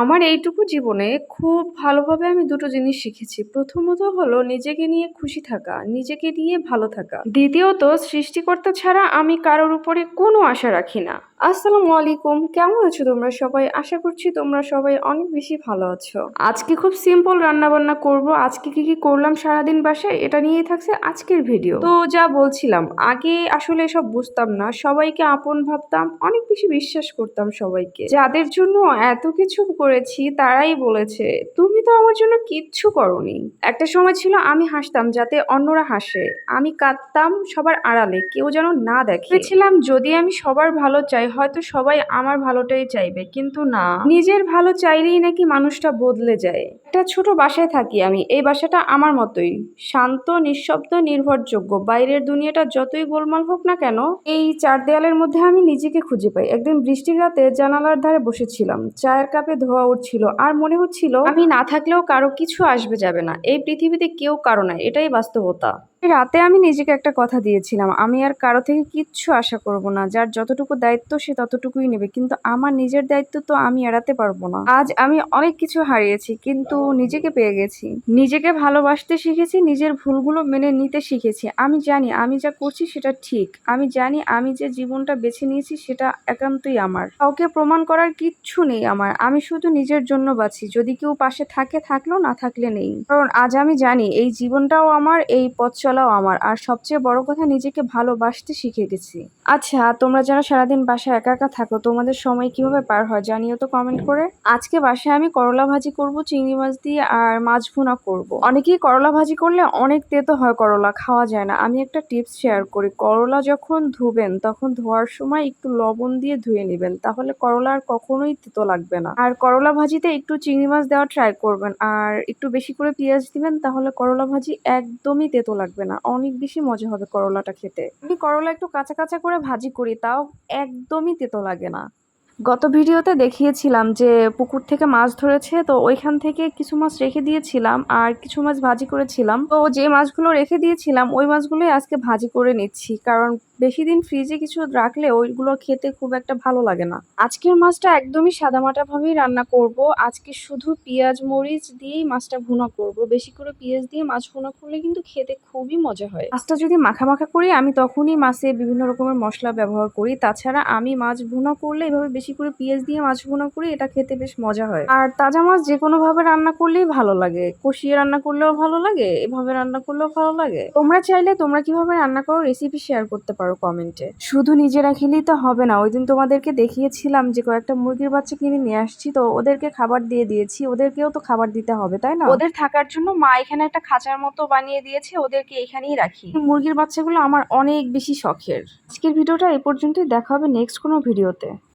আমার এইটুকু জীবনে খুব ভালোভাবে আমি দুটো জিনিস শিখেছি। প্রথমত হলো নিজেকে নিয়ে খুশি থাকা, নিজেকে নিয়ে ভালো থাকা। দ্বিতীয়ত সৃষ্টিকর্তা ছাড়া আমি কারোর উপরে কোনো আশা রাখি না। আসসালামু আলাইকুম। কেমন আছো তোমরা সবাই? আশা করছি তোমরা সবাই অনেক বেশি ভালো আছো। আজকে খুব সিম্পল রান্না বান্না করব। আজকে কি কি করলাম সারাদিন বাসায়, এটা নিয়েই থাকছে আজকের ভিডিও তো যা বলছিলাম, আগে আসলে এসব বুঝতাম না। সবাইকে আপন ভাবতাম, অনেক বেশি বিশ্বাস করতাম সবাইকে। যাদের জন্য এত কিছু করেছি, তারাই বলেছে, তুমি তো আমার জন্য কিচ্ছু করনি। একটা সময় ছিল আমি হাসতাম যাতে অন্যরা হাসে। আমি কাঁদতাম সবার আড়ালে, কেউ যেন না দেখে। যদি আমি সবার ভালো চাই হয়তো সবাই আমার ভালোটাই চাইবে কিন্তু না। নিজের ভালো চাইলেই নাকি মানুষটা বদলে যায়। একটা ছোট বাসায় থাকি আমি। এই বাসাটা আমার মতোই। শান্ত, নিঃশব্দ, নির্ভরযোগ্য। বাইরের দুনিয়াটা যতই গোলমাল হোক না কেন, এই চার দেয়ালের মধ্যে আমি নিজেকে খুঁজে পাই। একদিন বৃষ্টির রাতে জানালার ধারে বসেছিলাম। চায়ের কাপে ধোয়া উঠছিল। আর মনে হচ্ছিল, আমি না থাকলেও কারও কিছু আসবে যাবে না। এই পৃথিবীতে কেউ কারও নাই। এটাই বাস্তবতা। রাতে আমি নিজেকে একটা কথা দিয়েছিলাম। আমি আর কারও থেকে কিচ্ছু আশা করব না। যার যতটুকু দায়িত্ব, সে ততটুকুই নেবে। কিন্তু আমার নিজের দায়িত্ব তো আমি এড়াতে পারব না। আজ আমি অনেক কিছু হারিয়েছি। কিন্তু নিজেকে পেয়ে গেছি। নিজেকে ভালোবাসতে শিখেছি, নিজের ভুলগুলো মেনে নিতে শিখেছি। আমি জানি আমি যা করছি সেটা ঠিক। আমি জানি আমি যে জীবনটা বেছে নিয়েছি সেটা একান্তই আমার। কাউকে প্রমাণ করার কিচ্ছু নেই আমার। আমি শুধু নিজের জন্য বাঁচি। যদি কেউ পাশে থাকে, থাকলেও না থাকলে নেই। কারণ আজ আমি জানি এই জীবনটাও আমার, এই পথ চলাও আমার। আর সবচেয়ে বড় কথা, নিজেকে ভালোবাসতে শিখে গেছি। আচ্ছা তোমরা যারা সারাদিন বাসায় একা একা থাকো, তোমাদের সময় কীভাবে পার হয় জানিও তো কমেন্ট করে। আজকে বাসায় আমি করলা ভাজি করব, চিংড়ি মাছ দিয়ে আর মাছ ভুনা করব। অনেকেই করলা ভাজি করলে অনেক তেতো হয় করলা, খাওয়া যায় না। আমি একটা টিপস শেয়ার করি, করলা যখন ধুবেন, তখন ধোয়ার সময় একটু লবণ দিয়ে ধুয়ে নেবেন, তাহলে করলা আর কখনোই তেতো লাগবে না। আর করলা ভাজিতে একটু চিংড়ি মাছ দেওয়া ট্রাই করবেন, আর একটু বেশি করে পেঁয়াজ দিবেন, তাহলে করলা ভাজি একদমই তেতো লাগবে না, অনেক বেশি মজা হবে করলাটা খেতে। আমি করলা একটু কাঁচা কাঁচা করে ভাজি করি, তাও একদমই তেতো লাগে না। গত ভিডিওতে দেখিয়েছিলাম যে পুকুর থেকে মাছ ধরেছে, তো ওইখান থেকে কিছু মাছ রেখে দিয়েছিলাম আর কিছু মাছ ভাজি করেছিলাম। তো যে মাছগুলো রেখে দিয়েছিলাম, ওই মাছগুলোই আজকে ভাজি করে নিচ্ছি। কারণ বেশি দিন ফ্রিজে কিছু রাখলে ওইগুলো খেতে খুব একটা ভালো লাগে না। আজকের মাছটা একদমই সাদামাটা ভাবেই রান্না করব। আজকে শুধু পেঁয়াজ মরিচ দিয়েই মাছটা ভুনা করব। বেশি করে পেঁয়াজ দিয়ে মাছ ভুনা করলে কিন্তু খেতে খুবই মজা হয়। মাছটা যদি মাখা মাখা করি, আমি তখনই মাছে বিভিন্ন রকমের মশলা ব্যবহার করি। তাছাড়া আমি মাছ ভুনা করলে এভাবে বেশি করে পেঁয়াজ দিয়ে মাছ ভুনা করি, এটা খেতে বেশ মজা হয়। আর তাজা মাছ যে কোনো ভাবে রান্না করলেই ভালো লাগে। কষিয়ে রান্না করলেও ভালো লাগে, এভাবে রান্না করলেও ভালো লাগে। তোমরা চাইলে তোমরা কীভাবে রান্না করো রেসিপি শেয়ার করতে পারো। কমেন্টে শুধু নিজেরা খেলেই তো হবে না। ওই দিন তোমাদেরকে দেখিয়েছিলাম যে কয়েকটা মুরগির বাচ্চা কিনে নিয়ে আসছি তো ওদেরকে খাবার দিয়ে দিয়েছি। ওদেরকেও তো খাবার দিতে হবে তাই না? ওদের থাকার জন্য মা এখানে একটা খাঁচার মতো বানিয়ে দিয়েছে ওদেরকে এখানেই রাখি। মুরগির বাচ্চাগুলো আমার অনেক বেশি শখের। আজকের ভিডিওটা এ পর্যন্তই। দেখা হবে নেক্সট কোনো ভিডিওতে